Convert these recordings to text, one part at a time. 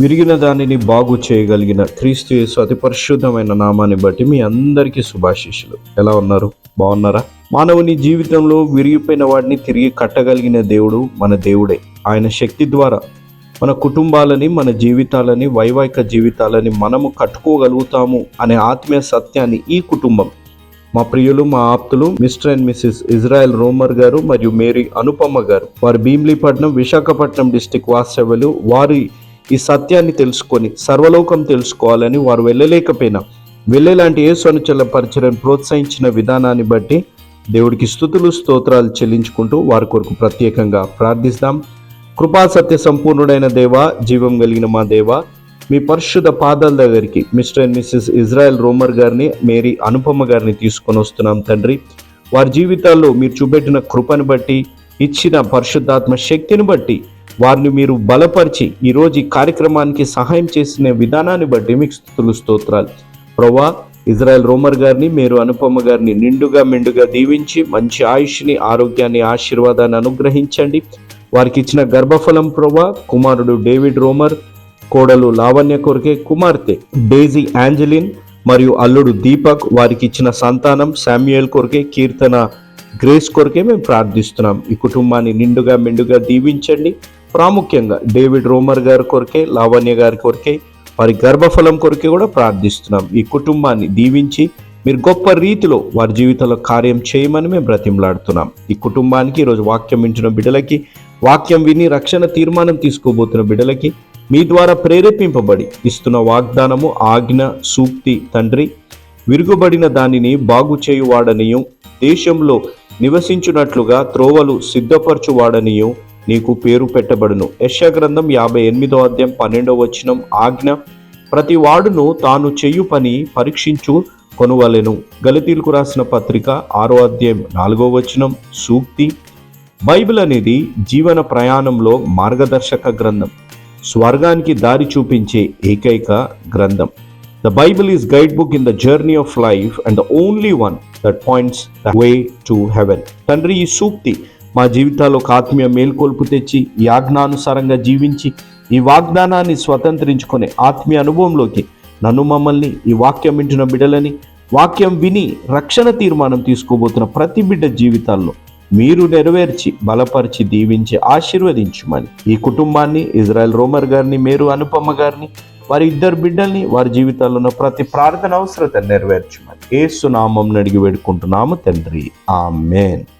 విరిగిన దానిని బాగు చేయగలిగిన క్రీస్తు యేసు అతి పరిశుద్ధమైన నామాన్ని బట్టి మీ అందరికీ శుభాశీషులు ఎలా ఉన్నారు? బాగున్నారా? మానవుని జీవితంలో విరిగిపోయిన వాడిని తిరిగి కట్టగలిగిన దేవుడు మన దేవుడే. ఆయన శక్తి ద్వారా మన కుటుంబాలని మన జీవితాలని వైవాహిక జీవితాలని మనము కట్టుకోగలుగుతాము అనే ఆత్మీయ సత్యాన్ని ఈ కుటుంబం మా ప్రియులు మా ఆప్తులు Mr and Mrs Israel Romer గారు మరియు మేరీ అనుపమ గారు వారు భీమ్లీపట్నం విశాఖపట్నం డిస్టిక్ వాస్తవ్యులు వారి ఈ సత్యాన్ని తెలుసుకొని సర్వలోకం తెలుసుకోవాలని వారు వెళ్ళలేకపోయినా వెళ్ళేలాంటి యేసు అనుచల పరిచయం ప్రోత్సహించిన విధానాన్ని బట్టి దేవుడికి స్థుతులు స్తోత్రాలు చెల్లించుకుంటూ వారి కొరకు ప్రత్యేకంగా ప్రార్థిస్తాం. కృపా సత్య సంపూర్ణుడైన దేవ జీవం కలిగిన మా దేవ మీ పరిశుద్ధ పాదాల దగ్గరికి Mr and Mrs Israel Romer గారిని మేరీ అనుపమ గారిని తీసుకొని వస్తున్నాం తండ్రి. వారి జీవితాల్లో మీరు చూపెట్టిన కృపను బట్టి ఇచ్చిన పరిశుద్ధాత్మ శక్తిని బట్టి వారిని మీరు బలపరిచి ఈరోజు ఈ కార్యక్రమానికి సహాయం చేసిన విధానాన్ని బట్టి మీకు స్థుతులు స్తోత్రాలు. ప్రవ్వా ఇజ్రాయెల్ రోమర్ గారిని మీరు అనుపమ గారిని నిండుగా మెండుగా దీవించి మంచి ఆయుష్ని ఆరోగ్యాన్ని ఆశీర్వాదాన్ని అనుగ్రహించండి. వారికి ఇచ్చిన గర్భఫలం ప్రవ్వా కుమారుడు డేవిడ్ రోమర్ కోడలు లావణ్య కొరకే కుమార్తె డేజీ యాంజలిన్ మరియు అల్లుడు దీపక్ వారికి ఇచ్చిన సంతానం శామ్యుయల్ కొరకే కీర్తన గ్రేస్ కొరకే మేము ప్రార్థిస్తున్నాం. ఈ కుటుంబాన్ని నిండుగా మెండుగా దీవించండి. ప్రాముఖ్యంగా డేవిడ్ రోమర్ గారి కొరకే లావణ్య గారి కొరకే వారి గర్భఫలం కొరకే కూడా ప్రార్థిస్తున్నాం. ఈ కుటుంబాన్ని దీవించి మీరు గొప్ప రీతిలో వారి జీవితంలో కార్యం చేయమని మేము బ్రతిమలాడుతున్నాం. ఈ కుటుంబానికి ఈరోజు వాక్యం వింటున్న బిడ్డలకి వాక్యం విని రక్షణ తీర్మానం తీసుకోబోతున్న బిడ్డలకి మీ ద్వారా ప్రేరేపింపబడి ఇస్తున్న వాగ్దానము ఆజ్ఞ సూక్తి తండ్రి విరుగుబడిన దానిని బాగు చేయువాడనియు దేశంలో నివసించున్నట్లుగా త్రోవలు సిద్ధపరచువాడనియు నీకు పేరు పెట్టబడును. యశగ్రంథం యాభై ఎనిమిదో అధ్యాయం పన్నెండవ వచనం ఆజ్ఞ ప్రతి వాడును తాను చెయ్యు పని పరీక్షించు కొనువలెను గలితీలకు రాసిన పత్రిక ఆరో అధ్యాయం నాలుగో వచనం సూక్తి. బైబిల్ అనేది జీవన ప్రయాణంలో మార్గదర్శక గ్రంథం. స్వర్గానికి దారి చూపించే ఏకైక గ్రంథం. The Bible is guide book in the journey of life and the only one that points the way to heaven తండ్రి ఈ సూక్తి మా జీవితాల్లో ఒక ఆత్మీయ మేల్కొల్పు తెచ్చి ఈ ఆజ్ఞానుసారంగా జీవించి ఈ వాగ్దానాన్ని స్వతంత్రించుకునే ఆత్మీయ అనుభవంలోకి నన్ను మమ్మల్ని ఈ వాక్యం వింటున్న బిడ్డలని వాక్యం విని రక్షణ తీర్మానం తీసుకోబోతున్న ప్రతి బిడ్డ జీవితాల్లో మీరు నెరవేర్చి బలపరిచి దీవించి ఆశీర్వదించమని ఈ కుటుంబాన్ని ఇజ్రాయెల్ రోమర్ గారిని మేరు అనుపమ్మ గారిని వారి ఇద్దరు బిడ్డల్ని వారి జీవితాల్లో ఉన్న ప్రతి ప్రార్థన అవసరత నెరవేర్చమని ఏసునామం నడిగి అడిగి వేడుకుంటున్నాము తండ్రి. ఆమెన్.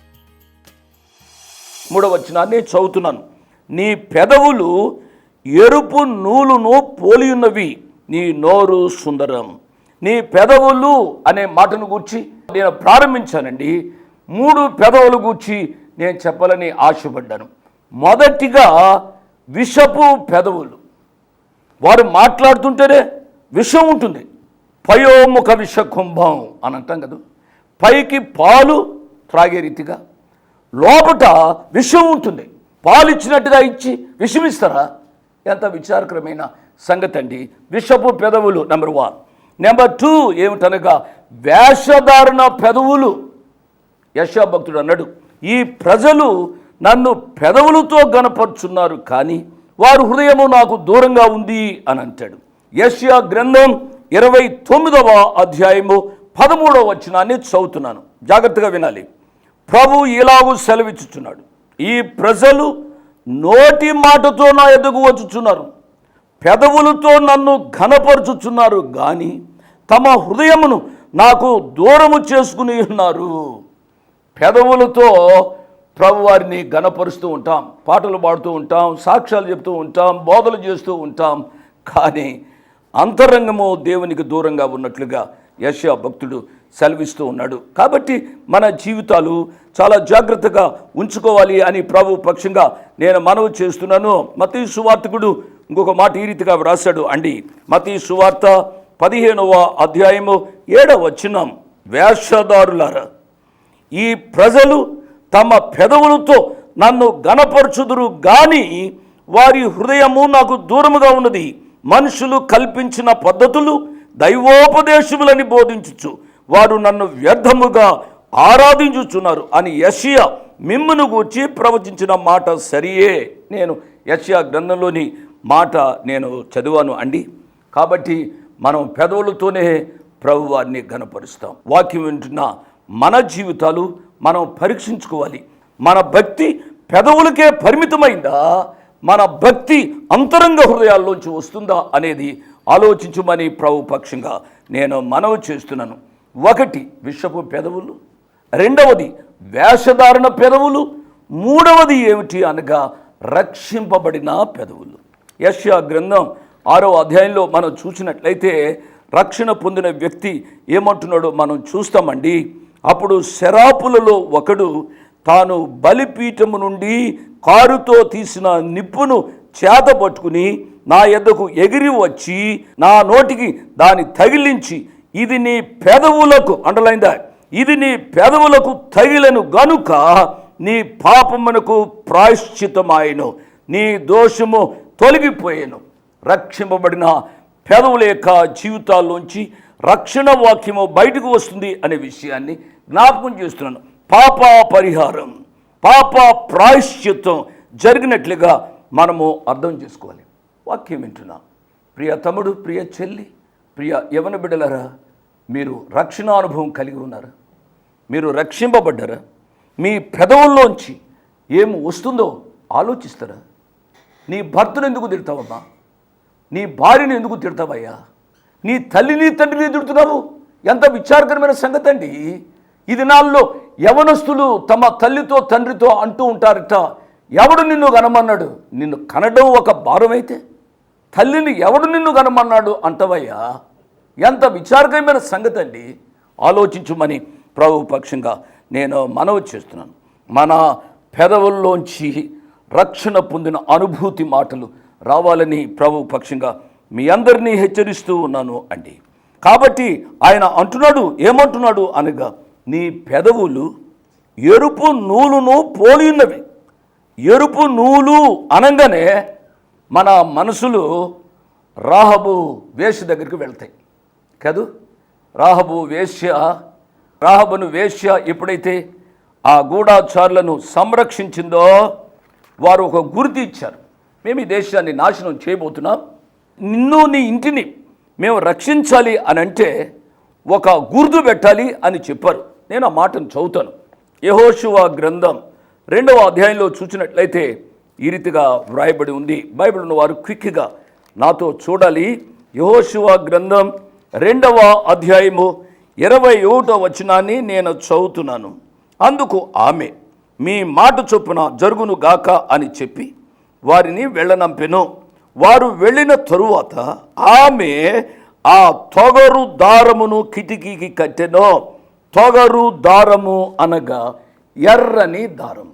మూడవ వచనాన్ని చదువుతున్నాను. నీ పెదవులు ఎరుపు నూలును పోలి ఉన్నవి నీ నోరు సుందరం. నీ పెదవులు అనే మాటను గూర్చి నేను ప్రారంభించానండి. మూడు పెదవులు గూర్చి నేను చెప్పాలని ఆశపడ్డాను. మొదటిగా విషపు పెదవులు. వారు మాట్లాడుతుంటేనే విషం ఉంటుంది. పయోముఖ విష కుంభం అని అంటాం కదా. పైకి పాలు త్రాగే రీతిగా లోపట విషం ఉంటుంది. పాలు ఇచ్చినట్టుగా ఇచ్చి విషమిస్తారా ఎంత విచారకరమైన సంగతి అండి. విషపు పెదవులు నెంబర్ వన్ నెంబర్ టూ ఏమిటనగా వేషధారణ పెదవులు. యశా భక్తుడు అన్నాడు ఈ ప్రజలు నన్ను పెదవులతో గనపరుచున్నారు కానీ వారు హృదయము నాకు దూరంగా ఉంది అని అంటాడు. యష్యా గ్రంథం ఇరవై తొమ్మిదవ అధ్యాయము పదమూడవ వచనాన్ని చదువుతున్నాను. జాగ్రత్తగా వినాలి. ప్రభు ఇలాగూ సెలవిచ్చుచున్నాడు. ఈ ప్రజలు నోటి మాటతో నా ఎదుగు వచ్చుచున్నారు. పెదవులతో నన్ను ఘనపరుచుచున్నారు. కానీ తమ హృదయమును నాకు దూరము చేసుకుని ఉన్నారు. పెదవులతో ప్రభువారిని ఘనపరుస్తూ ఉంటాం. పాటలు పాడుతూ ఉంటాం. సాక్ష్యాలు చెప్తూ ఉంటాం. బోధలు చేస్తూ ఉంటాం. కానీ అంతరంగము దేవునికి దూరంగా ఉన్నట్లుగా యశ భక్తుడు సెలవిస్తూ ఉన్నాడు. కాబట్టి మన జీవితాలు చాలా జాగ్రత్తగా ఉంచుకోవాలి అని ప్రభు పక్షంగా నేను మనవి చేస్తున్నాను. మతీ సువార్తకుడు ఇంకొక మాట ఈ రీతిగా వ్రాశాడు అండి. మతీ సువార్త పదిహేనవ అధ్యాయము ఏడవ వచ్చినాం వేషధారులారా ఈ ప్రజలు తమ పెదవులతో నన్ను గణపరచుదురు కానీ వారి హృదయము నాకు దూరముగా ఉన్నది. మనుషులు కల్పించిన పద్ధతులు దైవోపదేశములని బోధించుచు. వారు నన్ను వ్యర్థముగా ఆరాధించుచున్నారు అని యషియా మిమ్మును గూర్చి ప్రవచించిన మాట సరియే. నేను యషియా గ్రంథంలోని మాట నేను చదివాను అండి. కాబట్టి మనం పెదవులతోనే ప్రభు వారిని గనపరుస్తాం వాక్యం వింటున్న మన జీవితాలు మనం పరీక్షించుకోవాలి. మన భక్తి పెదవులకే పరిమితమైందా? మన భక్తి అంతరంగ హృదయాల్లోంచి వస్తుందా అనేది ఆలోచించమని ప్రభు పక్షంగా నేను మనవి చేస్తున్నాను. ఒకటి విషపు పెదవులు రెండవది వేషధారణ పెదవులు మూడవది ఏమిటి అనగా రక్షింపబడిన పెదవులు. యష్యా గ్రంథం ఆరో అధ్యాయంలో మనం చూసినట్లయితే రక్షణ పొందిన వ్యక్తి ఏమంటున్నాడో మనం చూస్తామండి. అప్పుడు శరాపులలో ఒకడు తాను బలిపీఠము నుండి కారుతో తీసిన నిప్పును చేత పట్టుకుని నా ఎద్దకు ఎగిరి వచ్చి నా నోటికి దాన్ని తగిలించి ఇది నీ పెదవులకు అండలైందా ఇది నీ పెదవులకు తగిలను గనుక నీ పాపమునకు ప్రాయశ్చితమాయను నీ దోషము తొలగిపోయాను. రక్షింపబడిన పెదవుల యొక్క జీవితాల్లోంచి రక్షణ వాక్యము బయటకు వస్తుంది అనే విషయాన్ని జ్ఞాపకం చేస్తున్నాను. పాప పరిహారం పాప ప్రాయశ్చిత్తం జరిగినట్లుగా మనము అర్థం చేసుకోవాలి. వాక్యం వింటున్నాం. ప్రియ తమ్ముడు ప్రియ చెల్లి ప్రియ యవన బిడ్డలరా మీరు రక్షణ అనుభవం కలిగి ఉన్నారా? మీరు రక్షింపబడ్డారా? మీ పెదవుల్లోంచి ఏం వస్తుందో ఆలోచిస్తారా? నీ భర్తను ఎందుకు తిడతావమ్మా? నీ భార్యను ఎందుకు తిడతావయ్యా? నీ తల్లిని తండ్రిని తిడుతున్నావు? ఎంత విచారకరమైన సంగతి అండి ఈ దినాల్లో యవనస్తులు తమ తల్లితో తండ్రితో అంటూ ఉంటారట. ఎవడు నిన్ను కనమన్నాడు? నిన్ను కనడం ఒక భారమైతే? తల్లిని ఎవడు నిన్ను కనమన్నాడు అంటవయ్యా? ఎంత విచారకరమైన సంగతి అండి? ఆలోచించమని ప్రభు పక్షంగా నేను మనవి చేస్తున్నాను. మన పెదవుల్లోంచి రక్షణ పొందిన అనుభూతి మాటలు రావాలని ప్రభు పక్షంగా మీ అందరినీ హెచ్చరిస్తూ ఉన్నాను అండి. కాబట్టి ఆయన అంటున్నాడు ఏమంటున్నాడు అనగా నీ పెదవులు ఎరుపు నూలును పోలి ఉన్నవి. ఎరుపు నూలు అనగానే మన మనసులు రాహబు వేష దగ్గరికి వెళ్తాయి. కాదు? రాహబు వేశ్య రాహబును వేశ్య ఎప్పుడైతే ఆ గూఢాచారులను సంరక్షించిందో వారు ఒక గుర్తి ఇచ్చారు. మేము ఈ దేశాన్ని నాశనం చేయబోతున్నాం. నిన్ను నీ ఇంటిని మేము రక్షించాలి అని అంటే ఒక గుర్తు పెట్టాలి అని చెప్పారు. నేను ఆ మాటను చదువుతాను. యహోశువ గ్రంథం రెండవ అధ్యాయంలో చూసినట్లయితే ఈ రీతిగా వ్రాయబడి ఉంది. బైబిల్ ఉన్న వారు క్విక్గా నాతో చూడాలి. యహోశువ గ్రంథం రెండవ అధ్యాయము ఇరవై ఒకటో వచనాన్ని నేను చదువుతున్నాను. అందుకు ఆమె మీ మాట చొప్పున జరుగును గాక అని చెప్పి వారిని వెళ్ళనంపెను. వారు వెళ్ళిన తరువాత ఆమె ఆ తొగరు దారమును కిటికీకి కట్టెను. తొగరు దారము అనగా ఎర్రని దారం.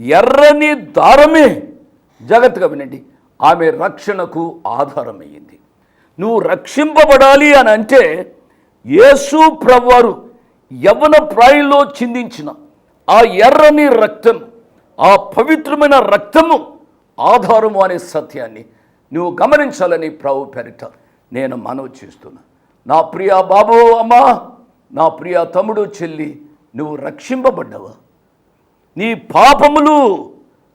ఎర్రని దారమే. జాగ్రత్తగా వినండి. ఆమె రక్షణకు ఆధారమయ్యింది. నువ్వు రక్షింపబడాలి అని అంటే యేసు ప్రభువారు యవన ప్రాయంలో చిందించిన ఆ ఎర్రని రక్తం ఆ పవిత్రమైన రక్తము ఆధారము అనే సత్యాన్ని నువ్వు గమనించాలని ప్రభు పెరిట నేను మనవి చేస్తున్నా. నా ప్రియ బాబు అమ్మా నా ప్రియ తమ్ముడు చెల్లి నువ్వు రక్షింపబడ్డావా? నీ పాపములు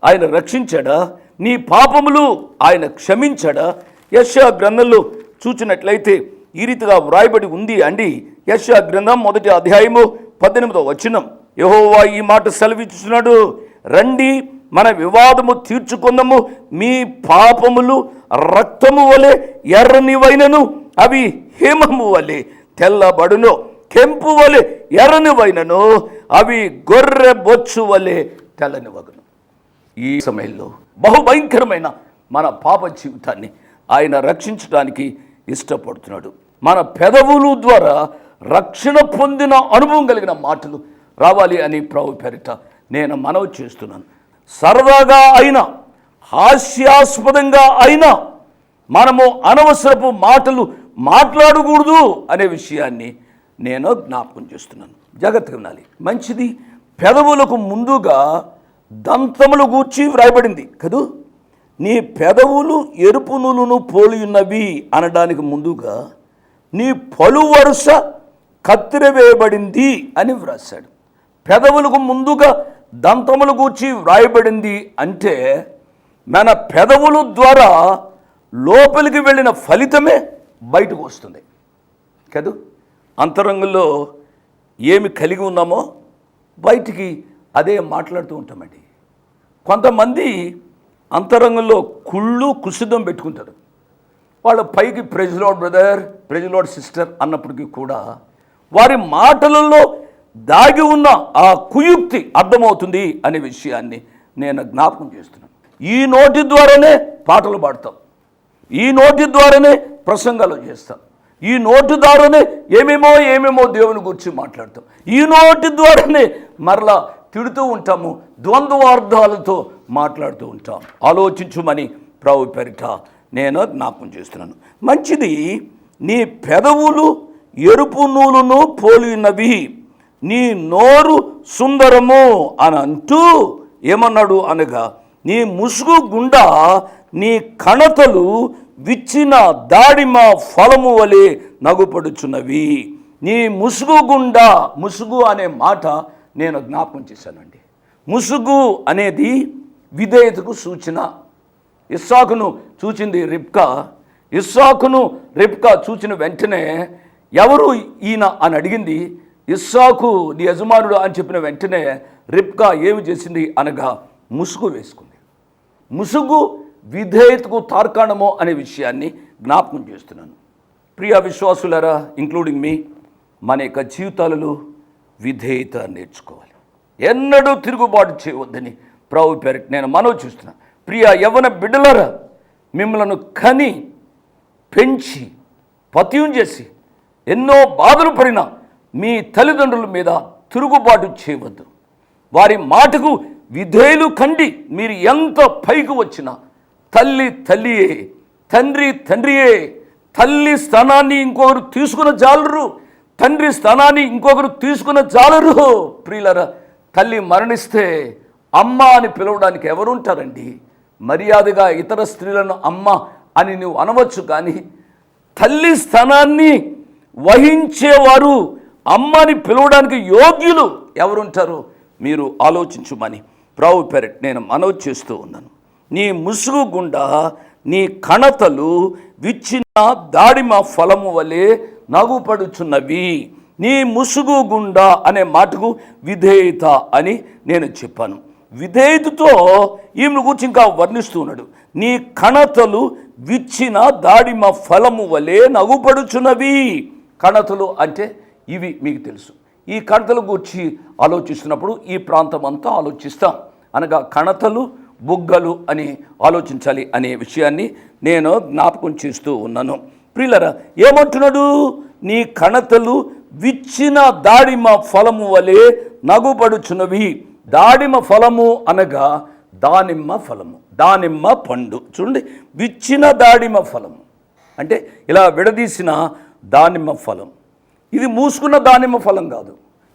ఆయన రక్షించాడా? నీ పాపములు ఆయన క్షమించాడా? యశ గ్రంథంలో చూచినట్లయితే ఈ రీతిగా వ్రాయబడి ఉంది అండి. యశా గ్రంథం మొదటి అధ్యాయము పద్దెనిమిదో వచనం. యహోవా ఈ మాట సెలవిస్తున్నాడు రండి మన వివాదము తీర్చుకుందాము. మీ పాపములు రక్తము వలె ఎర్రనివైనను అవి హేమము వలె తెల్లబడును. కెంపు వలె ఎర్రనివైనను అవి గొర్రె బొచ్చు వలె తెల్లనివగును. ఈ సమయంలో బహుభయంకరమైన మన పాప జీవితాన్ని ఆయన రక్షించడానికి ఇష్టపడుతున్నాడు. మన పెదవులు ద్వారా రక్షణ పొందిన అనుభవం కలిగిన మాటలు రావాలి అని ప్రభు పేరిట నేను మనవి చేస్తున్నాను. సరదాగా అయినా హాస్యాస్పదంగా అయినా మనము అనవసరపు మాటలు మాట్లాడకూడదు అనే విషయాన్ని నేను జ్ఞాపకం చేస్తున్నాను. జాగ్రత్తగా వినాలి మంచిది పెదవులకు ముందుగా దంతములు గూర్చి వ్రాయబడింది. కదూ? నీ పెదవులు ఎరుపు పోలియున్నవి పోలి ఉన్నవి అనడానికి ముందుగా నీ పలు వరుస కత్తిరవేయబడింది అని వ్రాశాడు. పెదవులకు ముందుగా దంతములు గూర్చి వ్రాయబడింది అంటే మన పెదవుల ద్వారా లోపలికి వెళ్ళిన ఫలితమే బయటకు వస్తుంది. కదూ? అంతరంగంలో ఏమి కలిగి ఉన్నామో బయటికి అదే మాట్లాడుతూ ఉంటామండి. కొంతమంది అంతరంగంలో కుళ్ళు కుసిదం పెట్టుకుంటారు వాళ్ళ పైకి ప్రెజలోడ్ బ్రదర్ ప్రెజలోడ్ సిస్టర్ అన్నప్పటికీ కూడా వారి మాటలలో దాగి ఉన్న ఆ కుయుక్తి అర్థమవుతుంది అనే విషయాన్ని నేను జ్ఞాపకం చేస్తున్నాను. ఈ నోటి ద్వారానే పాటలు పాడతాం. ఈ నోటి ద్వారానే ప్రసంగాలు చేస్తాం. ఈ నోటి ద్వారానే ఏమేమో ఏమేమో దేవుని గురించి మాట్లాడతాం. ఈ నోటి ద్వారానే మరలా తిడుతూ ఉంటాము. ద్వంద్వార్థాలతో మాట్లాడుతూ ఉంటాం. ఆలోచించుమని ప్రభు పెరిట నేను జ్ఞాపకం చేస్తున్నాను. మంచిది నీ పెదవులు ఎరుపు నూలును పోలి ఉన్నవి నీ నోరు సుందరము అని అంటూ ఏమన్నాడు అనగా నీ ముసుగు గుండా నీ కణతలు విచ్చిన దాడిమ ఫలము వలె నగుపడుచున్నవి. నీ ముసుగు గుండా ముసుగు అనే మాట నేను జ్ఞాపకం చేశానండి. ముసుగు అనేది విధేయతకు సూచన. ఇస్సాకును చూచింది రిబ్కా. ఇస్సాకును రిబ్కా చూచిన వెంటనే ఎవరు ఈయన అని అడిగింది. ఇస్సాకు నీ యజమానుడు అని చెప్పిన వెంటనే రిబ్కా ఏమి చేసింది అనగా ముసుగు వేసుకుంది. ముసుగు విధేయతకు తార్కాణమో అనే విషయాన్ని జ్ఞాపకం చేస్తున్నాను. ప్రియ విశ్వాసులరా ఇంక్లూడింగ్ మీ మన యొక్క జీవితాలలో విధేయత నేర్చుకోవాలి. ఎన్నడూ తిరుగుబాటు చేయవద్దని ప్రభు పేరిట నేను మనవి చూస్తున్నా. ప్రియ యవన బిడ్డలరా మిమ్మలను కని పెంచి పత్యం చేసి ఎన్నో బాధలు పడిన మీ తల్లిదండ్రుల మీద తిరుగుబాటు చేయవద్దు. వారి మాటకు విధేయులు కండి మీరు ఎంత పైకి వచ్చినా. తల్లి తల్లియే తండ్రి తండ్రియే తల్లి స్థానాన్ని ఇంకొకరు తీసుకున్న జాలరు తండ్రి స్థానాన్ని ఇంకొకరు తీసుకున్న జాలరు. ప్రియులరా తల్లి మరణిస్తే అమ్మ అని పిలవడానికి ఎవరుంటారండి? మర్యాదగా ఇతర స్త్రీలను అమ్మ అని నువ్వు అనవచ్చు కానీ తల్లి స్థానాన్ని వహించేవారు అమ్మని పిలవడానికి యోగ్యులు ఎవరుంటారు? మీరు ఆలోచించుమని ప్రావు పెరట్ నేను మనవి చేస్తూ ఉన్నాను. నీ ముసుగు గుండా నీ కణతలు విచ్చిన దాడిమ ఫలము వలె నగుపడుచున్నవి. నీ ముసుగు గుండా అనే మాటకు విధేయత అని నేను చెప్పాను. విధేయతతో ఈమెను గురించి ఇంకా వర్ణిస్తూ ఉన్నాడు నీ కణతలు విచ్చిన దాడిమ ఫలము వలె నగుపడుచున్నవి. కణతలు అంటే ఇవి మీకు తెలుసు. ఈ కణతల గురించి ఆలోచిస్తున్నప్పుడు ఈ ప్రాంతం అంతా ఆలోచిస్తాం. అనగా కణతలు బుగ్గలు అని ఆలోచించాలి అనే విషయాన్ని నేను జ్ఞాపకం చేస్తూ ఉన్నాను. ప్రిల్లరా ఏమంటున్నాడు? నీ కణతలు విచ్చిన దాడిమ ఫలము వలె నగుపడుచున్నవి. దాడిమ ఫలము అనగా దానిమ్మ ఫలము దానిమ్మ పండు. చూడండి విచ్చిన దాడిమ ఫలము. అంటే ఇలా విడదీసిన దానిమ్మ ఫలం. ఇది మూసుకున్న దానిమ్మ ఫలం కాదు.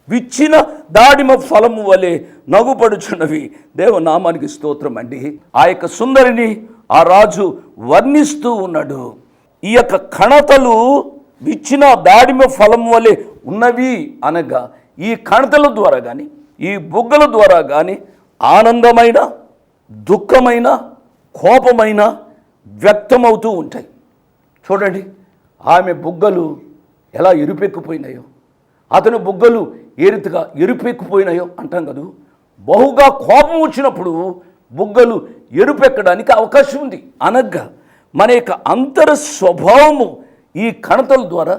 విచ్చిన దాడిమ ఫలము వలె నగుపడుచున్నవి. దేవనామానికి స్తోత్రం అండి. ఆ యొక్క సుందరిని ఆ రాజు వర్ణిస్తూ ఉన్నాడు. ఈ యొక్క కణతలు విచ్చిన దాడిమ ఫలం వలె ఉన్నవి అనగా ఈ కణతల ద్వారా కానీ ఈ బుగ్గల ద్వారా కానీ ఆనందమైన దుఃఖమైన కోపమైన వ్యక్తమవుతూ ఉంటాయి. చూడండి ఆమె బుగ్గలు ఎలా ఎరుపెక్కిపోయినాయో అతని బుగ్గలు ఏ రీతిగా ఎరుపెక్కిపోయినాయో అంటాం కదూ. బహుగా కోపం వచ్చినప్పుడు బుగ్గలు ఎరుపెక్కడానికి అవకాశం ఉంది. అనగా మన యొక్క అంతర స్వభావము ఈ కణతల ద్వారా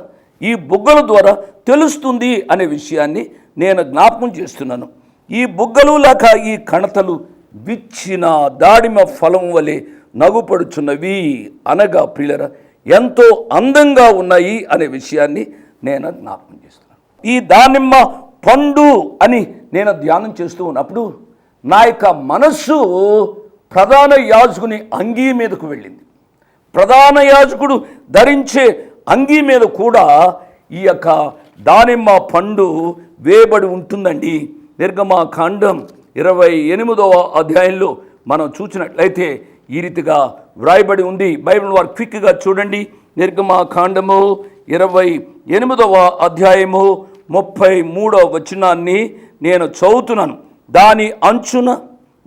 ఈ బుగ్గల ద్వారా తెలుస్తుంది అనే విషయాన్ని నేను జ్ఞాపకం చేస్తున్నాను. ఈ బుగ్గలు లేక ఈ కణతలు విచ్చిన దాడిమ ఫలం వలె నగుపడుచున్నవి అనగా ప్రియులర ఎంతో అందంగా ఉన్నాయి అనే విషయాన్ని నేను జ్ఞాపకం చేస్తున్నాను. ఈ దానిమ్మ పండు అని నేను ధ్యానం చేస్తూ ఉన్నప్పుడు నా యొక్క మనస్సు ప్రధాన యాజకుని అంగీ మీదకు వెళ్ళింది. ప్రధాన యాజకుడు ధరించే అంగీ మీద కూడా ఈ యొక్క దానిమ్మ పండు వేయబడి ఉంటుందండి. నిర్గమా కాండం ఇరవై ఎనిమిదవ అధ్యాయంలో మనం చూసినట్లయితే ఈ రీతిగా వ్రాయబడి ఉంది. బైబిల్ వారు క్విక్గా చూడండి. నిర్గమా కాండము ఇరవై ఎనిమిదవ అధ్యాయము ముప్పై మూడవ వచనాన్ని నేను చదువుతున్నాను. దాని అంచున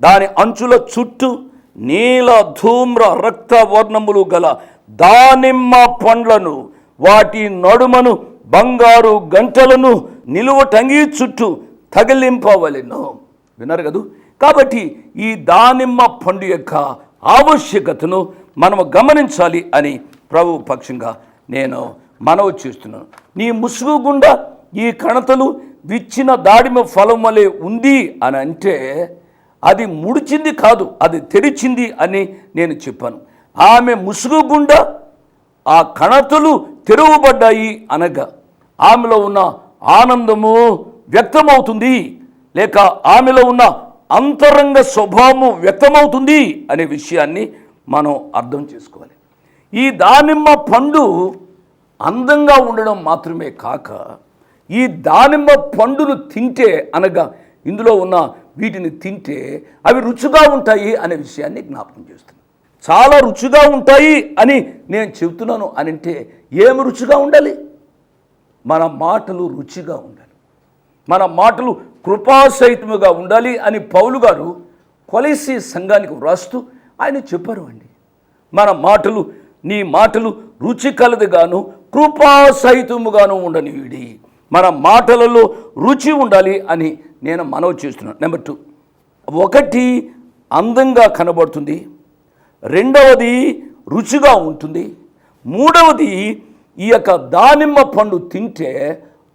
దాని అంచుల చుట్టూ నీల ధూమ్ర రక్త వర్ణములు గల దానిమ్మ పండ్లను వాటి నడుమను బంగారు గంటలను నిలువటంగి చుట్టూ తగిలింపవలెను. విన్నారు కదూ? కాబట్టి ఈ దానిమ్మ పండు యొక్క ఆవశ్యకతను మనము గమనించాలి అని ప్రభు పక్షంగా నేను మనవి చేస్తున్నాను. నీ ముసుగు గుండా ఈ కణతలు విచ్చిన దాడిమ ఫలం వలె ఉంది అని అంటే అది ముడిచింది కాదు అది తెరిచింది అని నేను చెప్పాను. ఆమె ముసుగు గుండా ఆ కణతులు తెరవబడ్డాయి అనగా ఆమెలో ఉన్న ఆనందము వ్యక్తమవుతుంది లేక ఆమెలో ఉన్న అంతరంగ స్వభావము వ్యక్తమవుతుంది అనే విషయాన్ని మనం అర్థం చేసుకోవాలి. ఈ దానిమ్మ పండు అందంగా ఉండడం మాత్రమే కాక ఈ దానిమ్మ పండును తింటే అనగా ఇందులో ఉన్న వీటిని తింటే అవి రుచిగా ఉంటాయి అనే విషయాన్ని జ్ఞాపకం చేస్తుంది. చాలా రుచిగా ఉంటాయి అని నేను చెబుతున్నాను అని అంటే ఏమి రుచిగా ఉండాలి? మన మాటలు రుచిగా ఉండాలి. మన మాటలు కృపాసహితముగా ఉండాలి అని పౌలు గారు కొలసి సంఘానికి వ్రాస్తూ ఆయన చెప్పారు అండి. మన మాటలు నీ మాటలు రుచి కలదిగాను కృపాసహితముగాను ఉండని వీడి మన మాటలలో రుచి ఉండాలి అని నేను మనవి చేస్తున్నాను. Number two. ఒకటి అందంగా కనబడుతుంది. రెండవది రుచిగా ఉంటుంది. మూడవది ఈ యొక్క దానిమ్మ పండు తింటే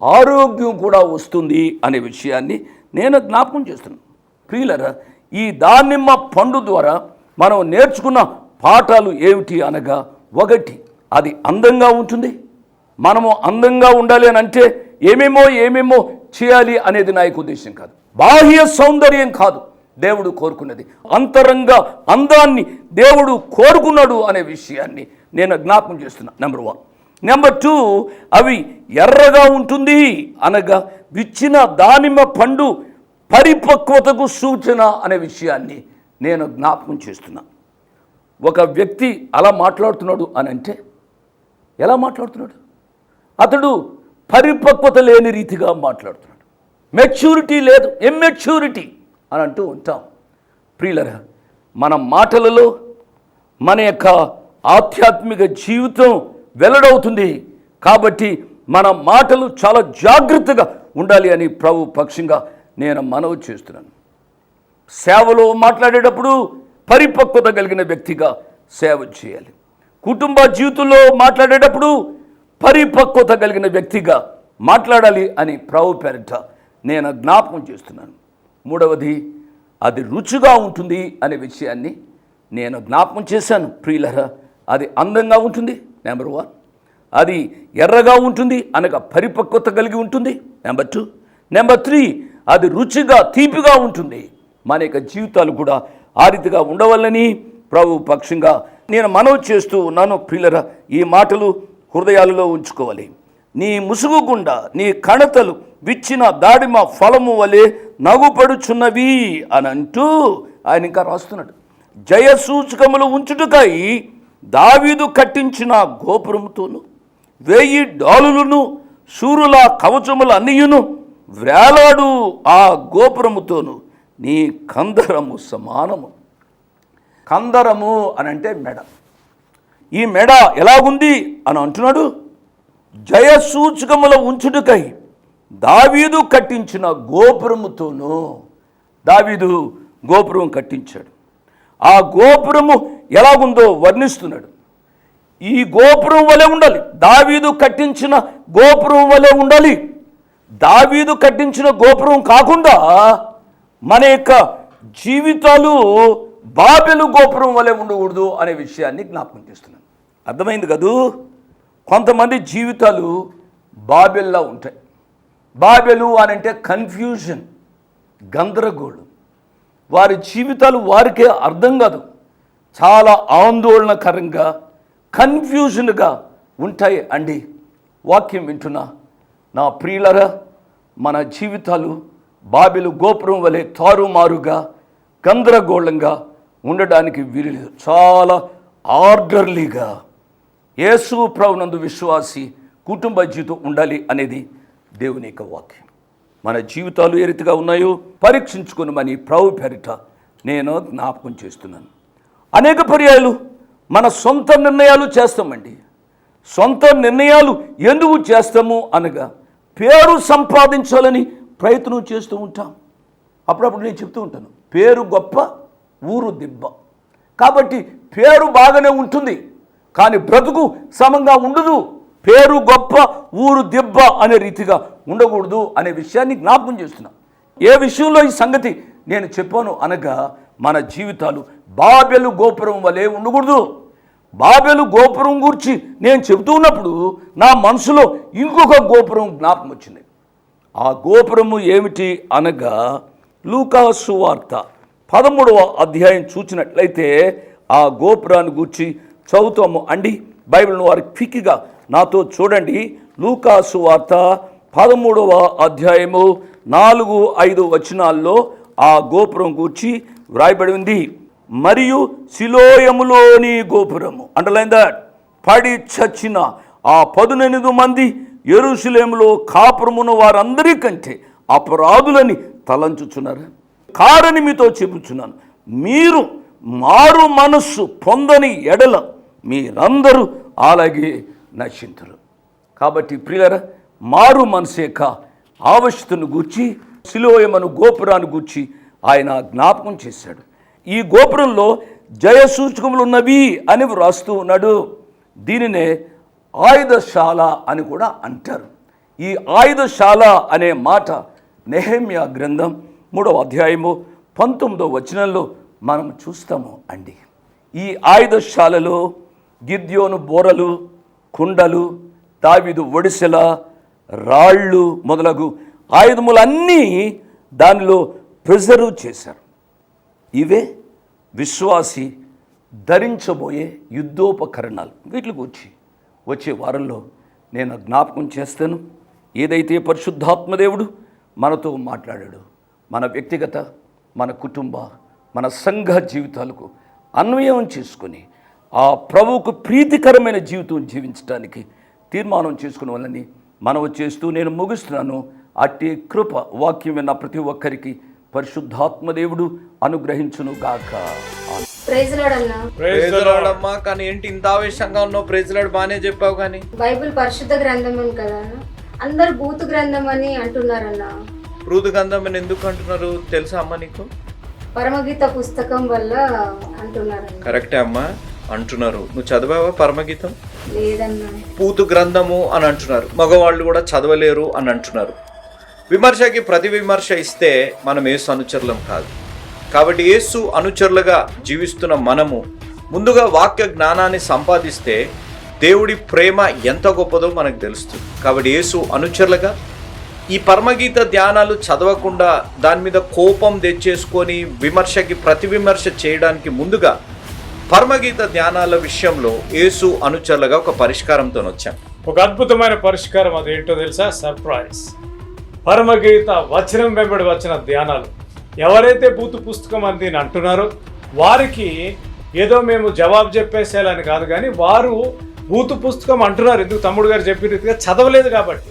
ఆరోగ్యం కూడా వస్తుంది అనే విషయాన్ని నేను జ్ఞాపకం చేస్తున్నాను. ప్రియులరా ఈ దానిమ్మ పండు ద్వారా మనం నేర్చుకున్న పాఠాలు ఏమిటి అనగా ఒకటి అది అందంగా ఉంటుంది. మనము అందంగా ఉండాలి అని అంటే ఏమేమో ఏమేమో చేయాలి అనేది నా యొక్క ఉద్దేశం కాదు. బాహ్య సౌందర్యం కాదు. దేవుడు కోరుకున్నది. అంతరంగ అందాన్ని దేవుడు కోరుకున్నాడు అనే విషయాన్ని నేను జ్ఞాపకం చేస్తున్నా. నెంబర్ వన్ నెంబర్ టూ అవి ఎర్రగా ఉంటుంది అనగా విచ్చిన దానిమ్మ పండు పరిపక్వతకు సూచన అనే విషయాన్ని నేను జ్ఞాపకం చేస్తున్నా. ఒక వ్యక్తి అలా మాట్లాడుతున్నాడు అని అంటే ఎలా మాట్లాడుతున్నాడు? అతడు పరిపక్వత లేని రీతిగా మాట్లాడుతున్నాడు. మెచ్యూరిటీ లేదు ఎమ్మెచ్యూరిటీ అని అంటూ ఉంటాం. ప్రియులరా మన మాటలలో మన యొక్క ఆధ్యాత్మిక జీవితం వెల్లడవుతుంది. కాబట్టి మన మాటలు చాలా జాగ్రత్తగా ఉండాలి అని ప్రభు పక్షంగా నేను మనవి చేస్తున్నాను. సేవలో మాట్లాడేటప్పుడు పరిపక్వత కలిగిన వ్యక్తిగా సేవ చేయాలి. కుటుంబ జీవితంలో మాట్లాడేటప్పుడు పరిపక్వత కలిగిన వ్యక్తిగా మాట్లాడాలి అని ప్రభు పేరిట నేను జ్ఞాపకం చేస్తున్నాను. మూడవది అది రుచిగా ఉంటుంది అనే విషయాన్ని నేను జ్ఞాపకం చేశాను ప్రియులర. అది అందంగా ఉంటుంది నెంబర్ వన్. అది ఎర్రగా ఉంటుంది అనగా పరిపక్వత కలిగి ఉంటుంది నెంబర్ టూ. నెంబర్ త్రీ అది రుచిగా తీపిగా ఉంటుంది. మన యొక్క జీవితాలు కూడా ఆ రీతిగా ఉండవల్లని ప్రభు పక్షంగా నేను మనవి చేస్తూ ఉన్నాను ప్రియులర. ఈ మాటలు హృదయాలలో ఉంచుకోవాలి. నీ ముసుగు గుండా నీ కణతలు విచ్చిన దాడిమ ఫలము వలె నగుపడుచున్నవి అని అంటూ ఆయన ఇంకా రాస్తున్నాడు. జయసూచకములు ఉంచుటకై దావీదు కట్టించిన గోపురముతోను వెయ్యి డాలులను సూరుల కవచముల అన్నియును వేలాడు ఆ గోపురముతోను నీ కందరము సమానము. కందరము అనంటే మెడ. ఈ మెడ ఎలాగుంది అని అంటున్నాడు? జయసూచకముల ఉంచుటకై దావీదు కట్టించిన గోపురముతోనూ దావీదు గోపురం కట్టించాడు. ఆ గోపురము ఎలాగుందో వర్ణిస్తున్నాడు. ఈ గోపురం వలె ఉండాలి. దావీదు కట్టించిన గోపురం వలె ఉండాలి. దావీదు కట్టించిన గోపురం కాకుండా మన యొక్క జీవితాలు బాబెలు గోపురం వలె ఉండకూడదు అనే విషయాన్ని జ్ఞాపకం చేస్తున్నాను. అర్థమైంది కదూ? కొంతమంది జీవితాలు బాబెల్లా ఉంటాయి. బాబెలు అని అంటే కన్ఫ్యూజన్ గందరగోళం. వారి జీవితాలు వారికే అర్థం కాదు. చాలా ఆందోళనకరంగా కన్ఫ్యూజన్గా ఉంటాయి అండి. వాక్యం వింటున్నా నా ప్రియులరా మన జీవితాలు బాబెలు గోపురం వలె తారుమారుగా గందరగోళంగా ఉండడానికి వీలు చాలా ఆర్డర్లీగా యేసు ప్రభునందు విశ్వాసి కుటుంబ జీవితం ఉండాలి అనేది దేవుని యొక్క వాక్యం. మన జీవితాలు ఏ రీతిగా ఉన్నాయో పరీక్షించుకుని మన ప్రభు పెరిట నేను జ్ఞాపకం చేస్తున్నాను. అనేక పర్యాయాలు మన సొంత నిర్ణయాలు చేస్తామండి. సొంత నిర్ణయాలు ఎందుకు చేస్తాము అనగా పేరు సంపాదించాలని ప్రయత్నం చేస్తూ ఉంటాం. అప్పుడప్పుడు నేను చెప్తూ ఉంటాను పేరు గొప్ప ఊరు దిబ్బ. కాబట్టి పేరు బాగానే ఉంటుంది. కానీ బ్రతుకు సమంగా ఉండదు. పేరు గొప్ప ఊరు దిబ్బ అనే రీతిగా ఉండకూడదు అనే విషయాన్ని జ్ఞాపకం చేస్తున్నా. ఏ విషయంలో ఈ సంగతి నేను చెప్పాను అనగా మన జీవితాలు బాబెలు గోపురం వలె ఉండకూడదు. బాబెలు గోపురం గురించి నేను చెబుతూ ఉన్నప్పుడు నా మనసులో ఇంకొక గోపురం జ్ఞాపకం వచ్చింది. ఆ గోపురము ఏమిటి అనగా లూకాసు వార్త పదమూడవ అధ్యాయం చూసినట్లయితే ఆ గోపురాన్ని గూర్చి చదువుతాము. అండి బైబిల్ను వారి క్విక్గా నాతో చూడండి. లూకాసు వార్త పదమూడవ అధ్యాయము నాలుగు ఐదు వచనాల్లో ఆ గోపురం కూర్చి వ్రాయబడి ఉంది. మరియు శిలోయములోని గోపురము అండర్లైన్ దట్. పడి చచ్చిన ఆ పదునెనిమిది మంది ఎరుశలేములో కాపురమున వారందరికంటే అపరాధులని తలంచుచున్నారు. కారని మీతో చెబుచున్నాను మీరు మారు మనస్సు పొందని ఎడల మీరందరూ అలాగే నశింతురు. కాబట్టి ప్రియర మారు మనసు యొక్క ఆవశ్యతను గూర్చి శిలోయమను గోపురాన్ని గూర్చి ఆయన జ్ఞాపకం చేశాడు. ఈ గోపురంలో జయసూచకములు ఉన్నవి అని వ్రాస్తూ ఉన్నాడు. దీనినే ఆయుధశాల అని కూడా అంటారు. ఈ ఆయుధశాల అనే మాట నెహమ్య గ్రంథం మూడవ అధ్యాయము పంతొమ్మిదో వచనంలో మనం చూస్తాము అండి. ఈ ఆయుధశాలలో గిద్యోను బోరలు కుండలు దావిదు ఒడిసెల రాళ్ళు మొదలగు ఆయుధములన్నీ దానిలో ప్రిజర్వ్ చేశారు. ఇవే విశ్వాసి ధరించబోయే యుద్ధోపకరణాలు. వీటికి వచ్చి వచ్చే వారంలో నేను జ్ఞాపకం చేస్తాను. ఏదైతే పరిశుద్ధాత్మదేవుడు మనతో మాట్లాడాడు మన వ్యక్తిగత మన కుటుంబ మన సంఘ జీవితాలకు అన్వయం చేసుకొని ఆ ప్రభువుకు ప్రీతికరమైన జీవితం జీవించడానికి తీర్మానం చేసుకునే వాళ్ళని మనవి చేస్తూ నేను ముగిస్తున్నాను. అట్టి కృప వాక్యం విన్న ప్రతి ఒక్కరికి పరిశుద్ధాత్మదేవుడు అనుగ్రహించును గాక. ఆమేన్. ప్రైజ్ లార్డ్ అన్న. ప్రైజ్ లార్డ్ అమ్మా కానీ ఏంటి ఇంత ఆవేశంగా ఉన్నావు? ప్రైజ్ లార్డ్ బాగానే చెప్పావు కానీ. బైబిల్ పరిశుద్ధ గ్రంథం అని కదా? అందరు బూతు గ్రంథం అని అంటున్నారన్న. ఋతు గంధం అని ఎందుకు అంటున్నారు? తెలుసా అమ్మా నీకు? పరమగీత పుస్తకం వల్ల అంటున్నారన్న. కరెక్టే అమ్మా. అంటున్నారు. నువ్వు చదివావా పరమగీతం? పూతు గ్రంథము అని అంటున్నారు. మగవాళ్ళు కూడా చదవలేరు అని అంటున్నారు. విమర్శకి ప్రతి విమర్శ ఇస్తే మనం యేసు అనుచరులం కాదు. కాబట్టి యేసు అనుచరులుగా జీవిస్తున్న మనము ముందుగా వాక్య జ్ఞానాన్ని సంపాదిస్తే దేవుడి ప్రేమ ఎంత గొప్పదో మనకు తెలుస్తుంది. కాబట్టి యేసు అనుచరులుగా ఈ పరమగీత ధ్యానాలు చదవకుండా దాని మీద కోపం తెచ్చేసుకొని విమర్శకి ప్రతి విమర్శ చేయడానికి ముందుగా పరమగీత ధ్యానాల విషయంలో యేసు అనుచరులుగా ఒక పరిష్కారంతో వచ్చాం. ఒక అద్భుతమైన పరిష్కారం అది ఏంటో తెలుసా? సర్ప్రైజ్ పరమగీత వచనం వెంబడి వచ్చిన ధ్యానాలు. ఎవరైతే బూతు పుస్తకం అని అంటున్నారో వారికి ఏదో మేము జవాబు చెప్పేసేయాలని కాదు కానీ వారు బూతు పుస్తకం అంటున్నారు. ఎందుకు తమ్ముడు గారు చెప్పిన రీతిగా చదవలేదు కాబట్టి.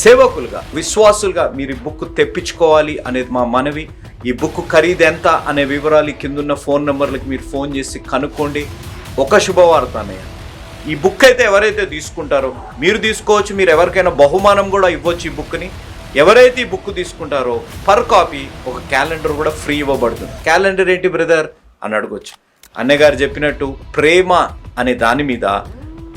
సేవకులుగా విశ్వాసులుగా మీరు ఈ బుక్ తెప్పించుకోవాలి అనేది మా మనవి. ఈ బుక్ ఖరీదు ఎంత అనే వివరాలు ఈ కిందున్న ఫోన్ నెంబర్లకు మీరు ఫోన్ చేసి కనుక్కోండి. ఒక శుభవార్త అన్నయ్య. ఈ బుక్ అయితే ఎవరైతే తీసుకుంటారో మీరు తీసుకోవచ్చు మీరు ఎవరికైనా బహుమానం కూడా ఇవ్వచ్చు ఈ బుక్ని. ఎవరైతే ఈ బుక్ తీసుకుంటారో పర్ కాపీ ఒక క్యాలెండర్ కూడా ఫ్రీ ఇవ్వబడుతుంది. క్యాలెండర్ ఏంటి బ్రదర్? అని అడగొచ్చు. అన్నయ్య గారు చెప్పినట్టు ప్రేమ అనే దాని మీద